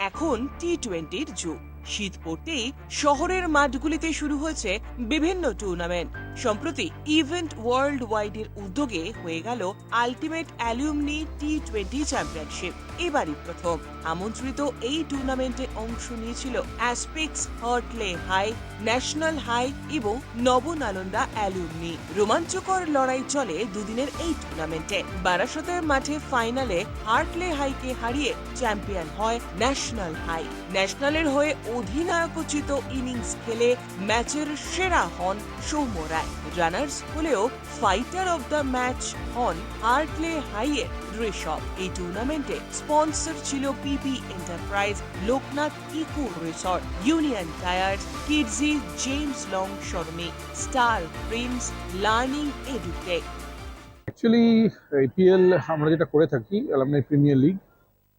এখন টি টোয়েন্টির যুগ। শীত পড়তেই শহরের মাঠগুলিতে শুরু হয়েছে বিভিন্ন টুর্নামেন্ট সম্প্রতি ইভেন্ট ওয়ার্ল্ড ওয়াইডের উদ্যোগে হয়ে গেল ultimate alumni T twenty championship. এবারই প্রথম। আমন্ত্রিত এই টুর্নামেন্টে অংশ নিয়েছিল অ্যাসপেক্স হার্টলে হাই, ন্যাশনাল হাই এবং নবনালন্দা অ্যালুমনি। রোমাঞ্চকর লড়াই চলে দুদিনের এই টুর্নামেন্টে। বারাসতের মাঠে ফাইনালে হার্টলে হাইকে হারিয়ে চ্যাম্পিয়ন হয় ন্যাশনাল হাই। ন্যাশনালের হয়ে অধিনায়কোচিত ইনিংস খেলে ম্যাচের সেরা হন সৌম্য রায় রানার্স হলেও ফাইটার অব দ্য ম্যাচ হন হার্টলে হাইয়ের ঋষভ এই টুর্নামেন্টে স্পন্সর ছিল PP enterprise Loknath eco resort union tyres Kidzee James Long Sharmi star prince learning edutech actually IPL আমরা যেটা করে থাকি অ্যালামনাই প্রিমিয়ার লিগ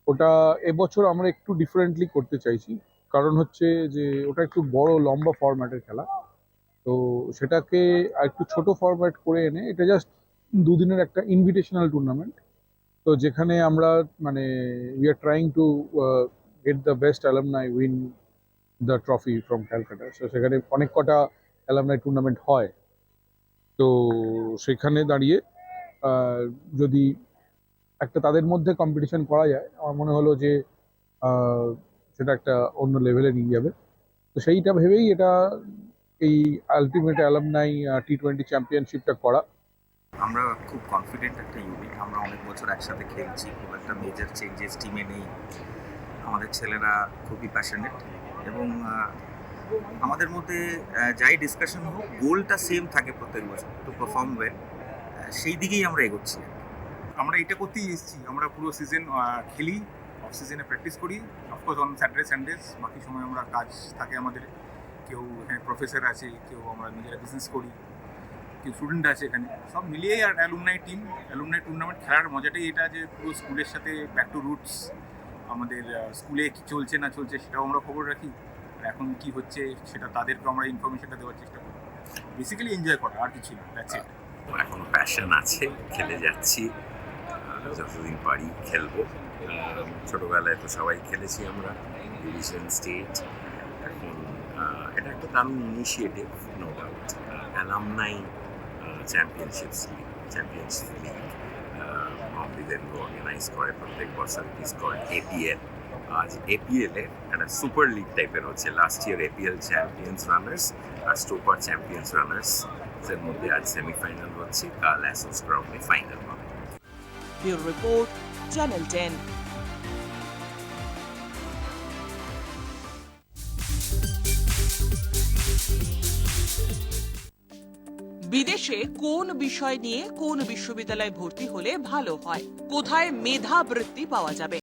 ওটা এবছর আমরা একটু ডিফারেন্টলি করতে চাইছি। কারণ হচ্ছে যে, ওটা একটু বড়, লম্বা ফরম্যাটের খেলা। তো সেটাকে একটু ছোট ফরম্যাট করে এনে, এটা জাস্ট দুদিনের একটা ইনভিটেশনাল টুর্নামেন্ট তো যেখানে আমরা মানে we are trying to get the best alumni win the trophy from Calcutta so সেখানে অনেক কটা অ্যালামনাই টুর্নামেন্ট হয়। তো সেখানে দাঁড়িয়ে যদি একটা তাদের মধ্যে কম্পিটিশন করা যায়, আমার মনে হলো যে সেটা একটা অন্য লেভেলে নিয়ে যাবে। তো সেইটা ভেবেই এটা এই আলটিমেট অ্যালামনাই টি টোয়েন্টি চ্যাম্পিয়নশিপটা করা। আমরা খুব কনফিডেন্ট একটা ইউনিট আমরা অনেক বছর একসাথে খেলছি, খুব একটা মেজর চেঞ্জেস টিমে নেই। আমাদের ছেলেরা খুবই প্যাশনেট এবং আমাদের মধ্যে যাই ডিসকাশন হোক গোলটা সেম থাকে প্রত্যেক বছর টু পারফর্ম ওয়েল সেই দিকেই আমরা এগোচ্ছি। আমরা এটা করতেই এসেছি। আমরা পুরো সিজন খেলি অফ সিজনে প্র্যাকটিস করি। অফকোর্স অন স্যাটারডে সানডেজ বাকি সময় আমরা কাজ থাকে আমাদের। কেউ এখানে প্রফেসর আছে, কেউ আমরা নিজেরা বিজনেস করি, কেউ স্টুডেন্ট আছে এখানে। সব মিলিয়েই আর অ্যালুমনাই টিম অ্যালুমনাই টুর্নামেন্ট খেলার মজাটাই এটা যে পুরো স্কুলের সাথে ব্যাক টু রুটস আমাদের স্কুলে কি চলছে না চলছে সেটাও আমরা খবর রাখি। আর এখন কি হচ্ছে সেটা তাদেরকে আমরা ইনফরমেশনটা দেওয়ার চেষ্টা করি। বেসিক্যালি এনজয় করা, আর কিছু না দ্যাটস ইট এখনও প্যাশন আছে, খেলে যাচ্ছি যতদিন পারি খেলব। ছোটবেলায় তো সবাই খেলেছি আমরা ডিভিশন স্টেট এখন এটা একটা দারুণ initiative no doubt alumni championships league champions league কম্পিদের organise করে, প্রত্যেক বছর ইট ইজ কল এপিএল আজ এপিএল এর একটা সুপার লিগ টাইপের হচ্ছে। Last year APL champions runners আর স্টোপার চ্যাম্পিয়ন্স রানার্স এর মধ্যে আজ সেমিফাইনাল হচ্ছে। কাল অ্যাসোস গ্রাউন্ডে ফাইনাল হবে। রিপোর্ট চ্যানেল টেন বিদেশে কোন বিষয় নিয়ে কোন বিশ্ববিদ্যালয়ে ভর্তি হলে ভালো হয়? কোথায় মেধা বৃত্তি পাওয়া যাবে?